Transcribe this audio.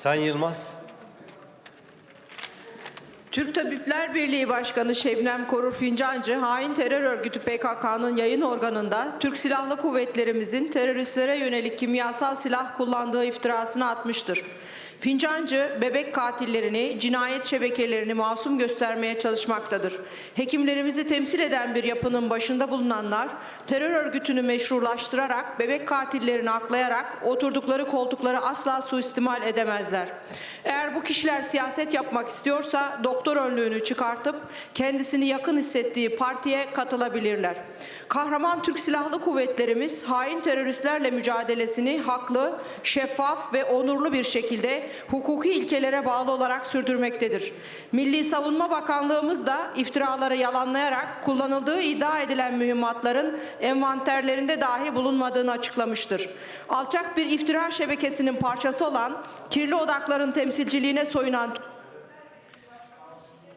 Sayın Yılmaz. Türk Tabipler Birliği Başkanı Şebnem Korur Fincancı, hain terör örgütü PKK'nın yayın organında Türk Silahlı Kuvvetlerimizin teröristlere yönelik kimyasal silah kullandığı iftirasını atmıştır. Fincancı, bebek katillerini, cinayet şebekelerini masum göstermeye çalışmaktadır. Hekimlerimizi temsil eden bir yapının başında bulunanlar, terör örgütünü meşrulaştırarak, bebek katillerini aklayarak oturdukları koltukları asla suistimal edemezler. Eğer bu kişiler siyaset yapmak istiyorsa doktor önlüğünü çıkartıp kendisini yakın hissettiği partiye katılabilirler. Kahraman Türk Silahlı Kuvvetlerimiz hain teröristlerle mücadelesini haklı, şeffaf ve onurlu bir şekilde hukuki ilkelere bağlı olarak sürdürmektedir. Milli Savunma Bakanlığımız da iftiraları yalanlayarak kullanıldığı iddia edilen mühimmatların envanterlerinde dahi bulunmadığını açıklamıştır. Alçak bir iftira şebekesinin parçası olan kirli odakların temsilciliğine soyunan